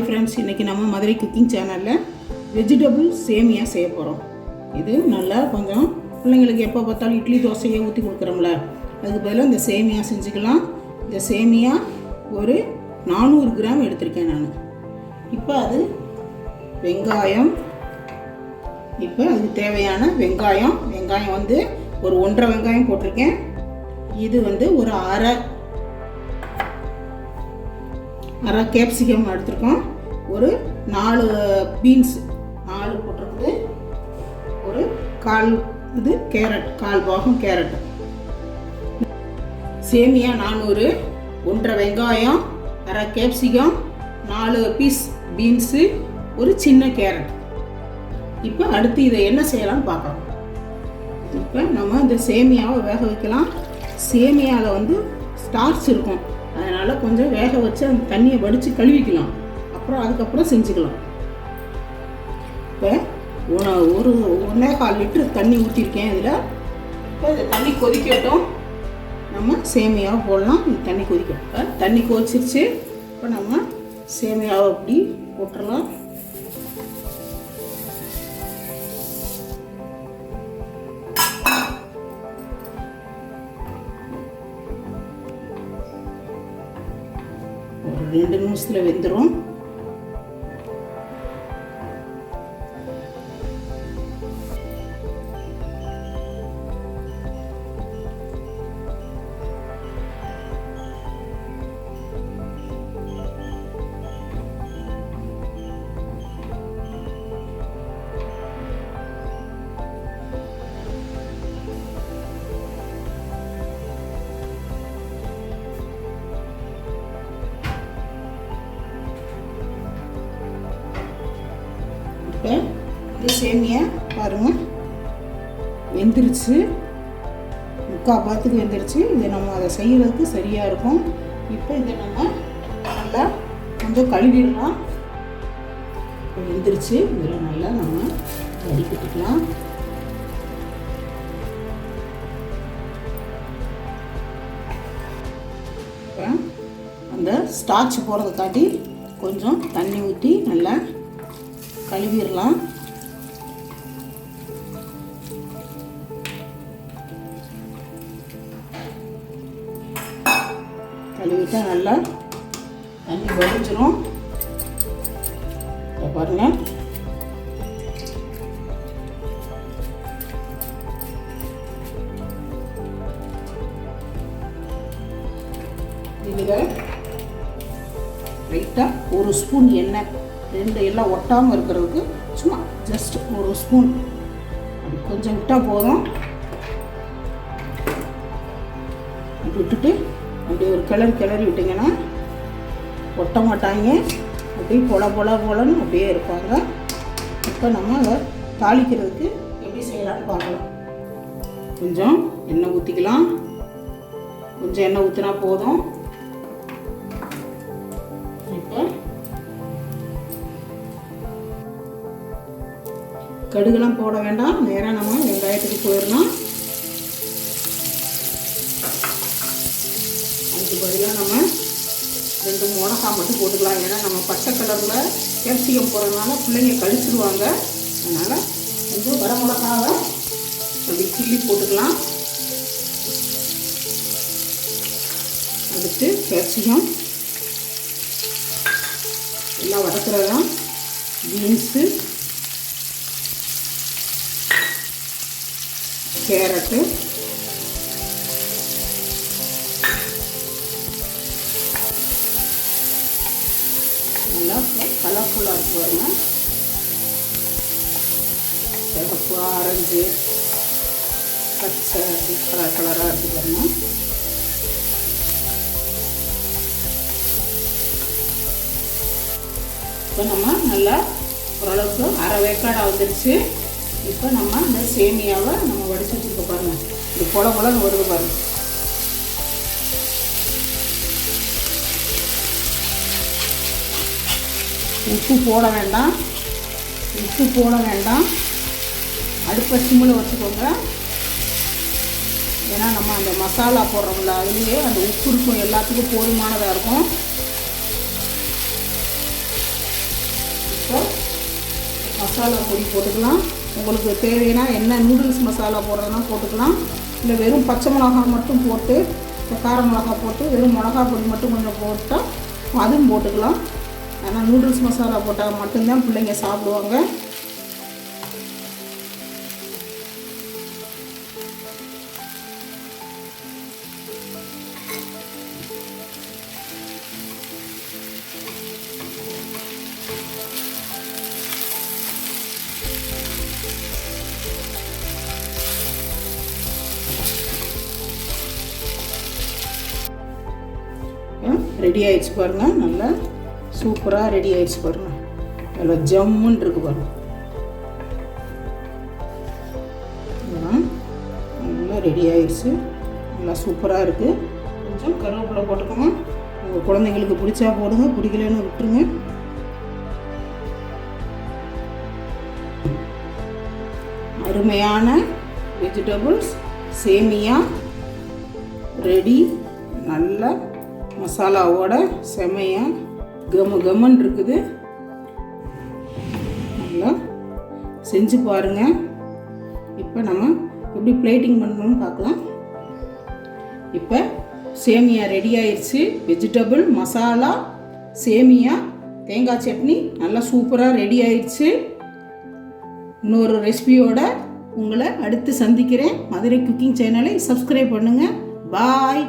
Hi friends இன்றைக்கி நம்ம Madurai cooking சேனலில் வெஜிடபிள் சேமியா செய்ய போகிறோம் இது நல்லா கொஞ்சம் பிள்ளைங்களுக்கு எப்போ பார்த்தாலும் இட்லி தோசையை ஊற்றி கொடுக்குறோம்ல. அதுக்கு பதிலாக இந்த சேமியா செஞ்சுக்கலாம். இந்த சேமியா ஒரு நானூறு கிராம் எடுத்திருக்கேன் நான். இப்போ அது வெங்காயம். இப்போ அதுக்கு தேவையான வெங்காயம். வெங்காயம் வந்து ஒரு ஒன்றரை வெங்காயம் போட்டிருக்கேன். இது வந்து ஒரு அரை அரை கேப்சிகம் எடுத்திருக்கோம். ஒரு நாலு பீன்ஸ் நாலு போட்டிருக்குது. ஒரு கால் இது கேரட் கால் பாகம் கேரட். சேமியா நானூறு ஒன்றரை வெங்காயம் அரை கேப்சிகம் நாலு பீஸ் பீன்ஸு ஒரு சின்ன கேரட். இப்போ அடுத்து இதை என்ன செய்யலாம்னு பார்க்கலாம். இப்போ நம்ம இந்த சேமியாவை வேக வைக்கலாம். சேமியாவில் வந்து ஸ்டார்ச் இருக்கும். அதனால் கொஞ்சம் வேக வச்சு அந்த தண்ணியை வடித்து கழுவிக்கலாம். அப்புறம் அதுக்கப்புறம் செஞ்சுக்கலாம். இப்போ ஒரு ஒன்றே கால் லிட்டர் தண்ணி ஊற்றிருக்கேன் இதில். இப்போ இந்த தண்ணி கொதிக்கட்டும். நம்ம சேமியாவை போடலாம். இந்த தண்ணி கொதிக்கட்டும். இப்போ தண்ணி கொதிச்சிருச்சு. இப்போ நம்ம சேமியாவை அப்படி போட்டுடலாம் ஒரு ரெண்டு நிமிஷத்தில் வெந்துடும் இப்போ இது சேமியா பாருங்கள் வெந்துருச்சு. முக்கால் பாத்துக்கு வெந்துருச்சு. இதை நம்ம அதை செய்கிறதுக்கு சரியாக இருக்கும். இப்போ இதை நம்ம நல்லா கொஞ்சம் கழுவிடலாம். வெந்துருச்சு. இதில் நல்லா நம்ம வடிகட்டிக்கலாம். இப்போ அந்த ஸ்டார்ச் போகிறதுக்காட்டி கொஞ்சம் தண்ணி ஊற்றி நல்லா கழுவிடலாம். கழுவிட்டா நல்லா தண்ணி வடிஞ்சிரும். பாருங்க. இதில் லைட்டாக ஒரு ஸ்பூன் எண்ணெய் ரெண்டு எல்லாம் ஒட்டாமல் இருக்கிறதுக்கு சும்மா ஜஸ்ட் ஒரு ஸ்பூன் கொஞ்சம் விட்டால் போதும். அப்படி விட்டுட்டு அப்படியே ஒரு கிளறி கிளறி விட்டிங்கன்னா ஒட்ட மாட்டாங்க. அப்படியே பொல பொல பொலன்னு அப்படியே இருப்பாங்க. இப்போ நம்ம அதை தாளிக்கிறதுக்கு எப்படி செய்யலாம்னு பார்க்கலாம். கொஞ்சம் எண்ணெய் ஊற்றிக்கலாம் கொஞ்சம் எண்ணெய் ஊற்றினா போதும். கடுகுலாம் போட வேண்டாம். நேராக நம்ம வெங்காயத்துக்கு போயிடலாம். அதுக்கு பதிலாக நம்ம ரெண்டு மிளகா மட்டும் போட்டுக்கலாம். ஏன்னா நம்ம பச்சை கலரில் கேப்சிகம் போடுறதுனால பிள்ளைங்க கழிச்சிடுவாங்க அதனால் கொஞ்சம் வர மிளகாவை அப்படி கிள்ளி போட்டுக்கலாம். அடுத்து கேப்சிகம் எல்லாம் வதக்குறதான் பீன்ஸு கேரட்டு. நல்லா கலர்ஃபுல்லாக இருக்கு பாருங்க. சிகப்பு ஆரஞ்சு பச்சை கலர் கலராக இருக்கு பாருங்க. இப்போ நம்ம நல்லா ஓரளவுக்கு அரை வேக்காடாக வந்துருச்சு. இப்போ நம்ம இந்த சேமியாவை நம்ம வடிச்சு வச்சுருக்க பாருங்கள் இது பொல பொலன்னு வருது பாருங்கள் உப்பு போட வேண்டாம். உப்பு போட வேண்டாம். அடுப்பை சிம்மில் வச்சுக்கோங்க. ஏன்னா நம்ம அந்த மசாலா போடுறோம்ல அதுலேயே அந்த உப்பு இருக்கும் எல்லாத்துக்கும் போதுமானதாக இருக்கும். இப்போ மசாலா பொடி போட்டுக்கலாம். உங்களுக்கு தேவைன்னா என்ன நூடுல்ஸ் மசாலா போடுறதுனா போட்டுக்கலாம். இல்லை வெறும் பச்சை மிளகா மட்டும் போட்டு கார மிளகா போட்டு வெறும் மிளகா பொடி மட்டும் கொஞ்சம் போட்டால் அதுவும் போட்டுக்கலாம். ஆனால் நூடுல்ஸ் மசாலா போட்டால் மட்டும்தான் பிள்ளைங்க சாப்பிடுவாங்க. ரெடி ஆயிடுச்சு பாருங்க. நல்லா சூப்பராக ரெடி ஆயிடுச்சு பாருங்க. நல்லா ஜம்முன்னு இருக்கு பாருங்க. நல்லா ரெடி ஆயிடுச்சு. நல்லா சூப்பராக இருக்குது கொஞ்சம் கருவேப்பிலை போட்டுக்கோங்க. உங்கள் குழந்தைங்களுக்கு பிடிச்சா போடுங்க பிடிக்கலன்னு விட்டுருங்க. அருமையான வெஜிடபிள்ஸ் சேமியா ரெடி நல்லா மசாலாவோட செமையா கம கமன் இருக்குது. நல்லா செஞ்சு பாருங்கள் இப்போ நம்ம எப்படி பிளேட்டிங் பண்ணணும்னு பார்க்கலாம். இப்போ சேமியா ரெடி ஆயிடுச்சு வெஜிடபிள் மசாலா சேமியா தேங்காய் சட்னி நல்லா சூப்பராக ரெடி ஆயிடுச்சு இன்னொரு ரெசிபியோட உங்களை அடுத்து சந்திக்கிறேன். மதுரை குக்கிங் சேனலை சப்ஸ்கிரைப் பண்ணுங்கள் பாய்